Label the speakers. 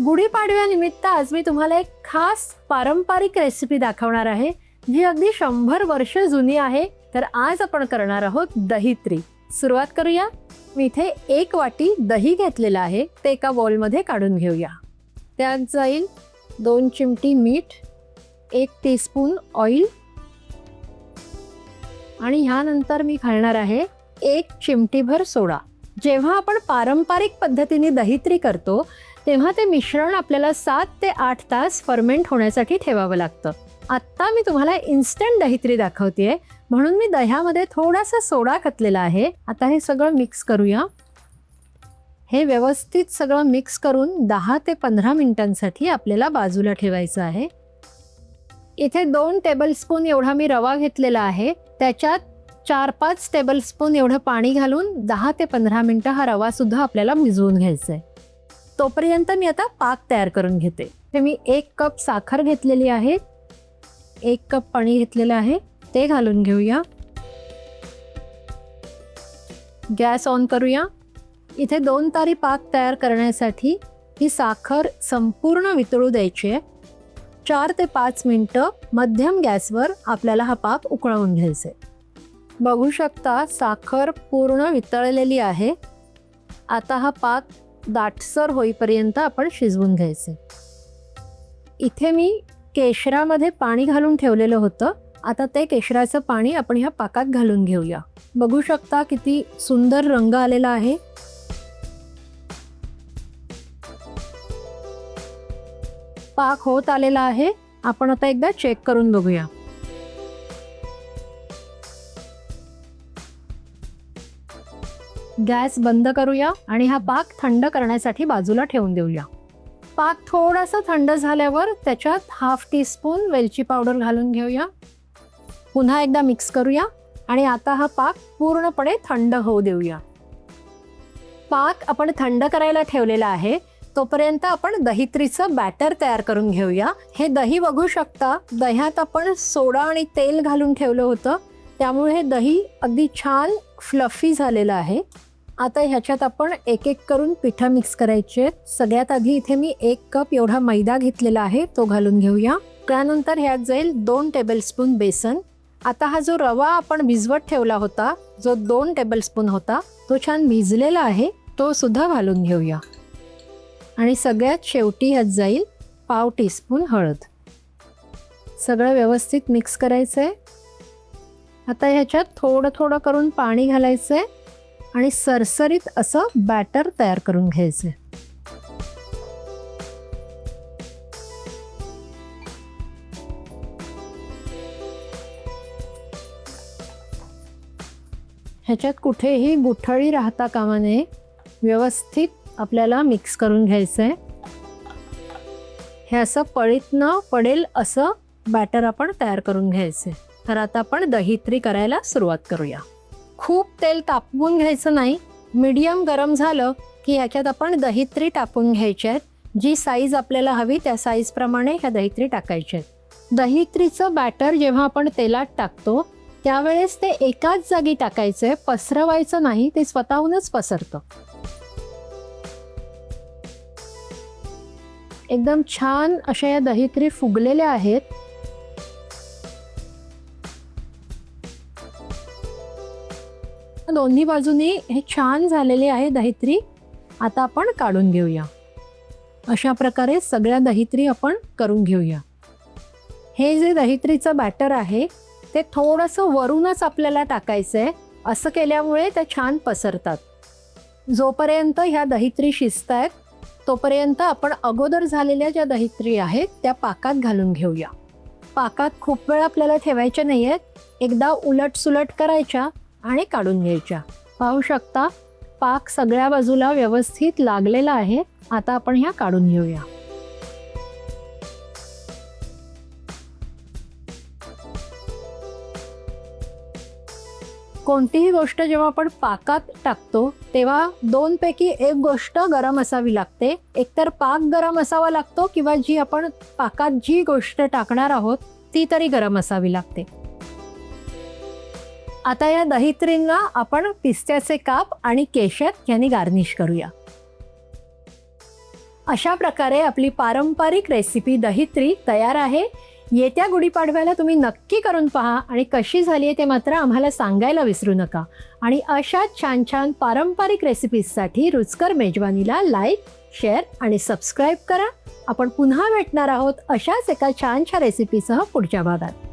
Speaker 1: गुढीपाडव्यानिमित्त आज मी तुम्हाला एक खास पारंपरिक रेसिपी दाखवणार आहे. जी अगदी शंभर वर्ष जुनी आहे. तर आज आपण करणार आहोत दहीत्री. सुरुवात करूया. मी इथे एक वाटी दही घेतलेलं आहे. ते एका बॉलमध्ये काढून घेऊया. त्यात जाईल दोन चिमटी मीठ एक टीस्पून ऑइल आणि ह्यानंतर मी घालणार आहे एक चिमटीभर सोडा. जेव्हा आपण पारंपरिक पद्धतीने दहीत्री करतो तेव्हा ते मिश्रण आपल्याला सात ते आठ तास फर्मेंट होण्यासाठी ठेवावं लागतं. आत्ता मी तुम्हाला इन्स्टंट दहीत्री दाखवते म्हणून मी दह्यामध्ये थोडासा सोडा घातलेला आहे. आता हे सगळं मिक्स करूया. हे व्यवस्थित सगळं मिक्स करून दहा ते पंधरा मिनिटांसाठी आपल्याला बाजूला ठेवायचं आहे. इथे दोन टेबलस्पून एवढा मी रवा घेतलेला आहे. त्याच्यात चार पाच टेबलस्पून एवढं पाणी घालून दहा ते पंधरा मिनटं हा रवासुद्धा आपल्याला भिजवून घ्यायचा आहे तोपर्यंत मी आता पाक तयार करून घेते. हे मी एक कप साखर घेतलेली आहे. एक कप पाणी घेतलेलं आहे. ते घालून घेऊया. गॅस ऑन करूया. इथे दोन तारी पाक तयार करण्यासाठी ही साखर संपूर्ण वितळू द्यायची आहे. चार ते पाच मिनटं मध्यम गॅसवर आपल्याला हा पाक उकळवून घ्यायचा आहे. बघू शकता साखर पूर्ण वितळलेली आहे. आता हा पाक दाटसर होईपर्यंत आपण शिजवून घ्यायचे. इथे मी केशरामध्ये पाणी घालून ठेवलेलं होतं. आता ते केशराचं पाणी आपण ह्या पाकात घालून घेऊया. बघू शकता किती सुंदर रंग आलेला आहे. पाक होत आलेला आहे. आपण आता एकदा चेक करून बघूया. गॅस बंद करूया आणि हा पाक थंड करण्यासाठी बाजूला ठेवून देऊया. पाक थोडासा थंड झाल्यावर त्याच्यात हाफ टीस्पून वेलची पावडर घालून घेऊया. पुन्हा एकदा मिक्स करूया आणि आता हा पाक पूर्णपणे थंड होऊ देऊया. पाक आपण थंड करायला ठेवलेला आहे तोपर्यंत आपण दहीत्रीचं बॅटर तयार करून घेऊया. हे दही बघू शकता दह्यात आपण सोडा आणि तेल घालून ठेवलं होतं. त्यामुळे हे दही अगदी छान फ्लफी झालेलं आहे. आता ह्याच्यात आपण एक एक करून पिठं मिक्स करायचे. सगळ्यात आधी इथे मी एक कप एवढा मैदा घेतलेला आहे तो घालून घेऊया. त्यानंतर ह्यात जाईल दोन टेबलस्पून बेसन. आता हा जो रवा आपण भिजवत ठेवला होता जो दोन टेबलस्पून होता तो छान भिजलेला आहे तो सुद्धा घालून घेऊया. आणि सगळ्यात शेवटी ह्यात जाईल पाव टीस्पून हळद. सगळं व्यवस्थित मिक्स करायचं आहे आता ह्याच्यात थोडं थोडं करून पाणी घालायचं आहे आणि सरसरीत असं बॅटर तयार करून घ्यायचं. आहे ह्याच्यात कुठेही गुठळी राहता कामा नये. व्यवस्थित आपल्याला मिक्स करून घ्यायचं आहे हे असं पळीत न पडेल असं बॅटर आपण तयार करून घ्यायचं. आहे तर आता आपण दहीत्री करायला सुरुवात करूया. खूप तेल तापवून घ्यायचं नाही. मीडियम गरम झालं की ह्याच्यात आपण दहित्री टाकून घ्यायची आहेत. जी साईज आपल्याला हवी त्या साईजप्रमाणे ह्या दहीत्री टाकायच्या आहेत. दहित्रीचं बॅटर जेव्हा आपण तेलात टाकतो त्यावेळेस ते एकाच जागी टाकायचं आहे. पसरवायचं नाही ते स्वतःहूनच पसरतं. एकदम छान अशा या दहित्री फुगलेल्या आहेत. दोन्ही बाजूनी हे छान झालेले आहे दहित्री. आता आपण काढून घेऊया. अशा प्रकारे सगळ्या दहित्री आपण करून घेऊया. हे जे दहित्रीचं बॅटर आहे ते थोडंसं वरूनच आपल्याला टाकायचं आहे असं केल्यामुळे त्या छान पसरतात. जोपर्यंत ह्या दहित्री शिजत आहेत तोपर्यंत आपण अगोदर झालेल्या ज्या दहित्री आहेत त्या पाकात घालून घेऊया. पाकात खूप वेळ आपल्याला ठेवायच्या नाही आहेत एकदा उलट सुलट करायच्या आणि काढून घ्यायच्या. पाहू शकता पाक सगळ्या बाजूला व्यवस्थित लागलेला आहे. आता आपण ह्या काढून घेऊया. कोणतीही गोष्ट जेव्हा आपण पाकात टाकतो तेव्हा दोनपैकी एक गोष्ट गरम असावी लागते. एकतर पाक गरम असावा लागतो किंवा जी आपण पाकात जी गोष्ट टाकणार आहोत ती तरी गरम असावी लागते. आता या दहित्रींना आपण पिस्त्याचे काप आणि केशर यांनी गार्निश करूया. अशा प्रकारे आपली पारंपरिक रेसिपी दहित्री तयार आहे. येत्या गुढीपाडव्याला तुम्ही नक्की करून पहा आणि कशी झाली आहे ते मात्र आम्हाला सांगायला विसरू नका. आणि अशाच छान छान पारंपरिक रेसिपीजसाठी रुचकर मेजवानीला लाईक शेअर आणि सबस्क्राईब करा. आपण पुन्हा भेटणार आहोत अशाच एका छानशा रेसिपीसह पुढच्या भागात.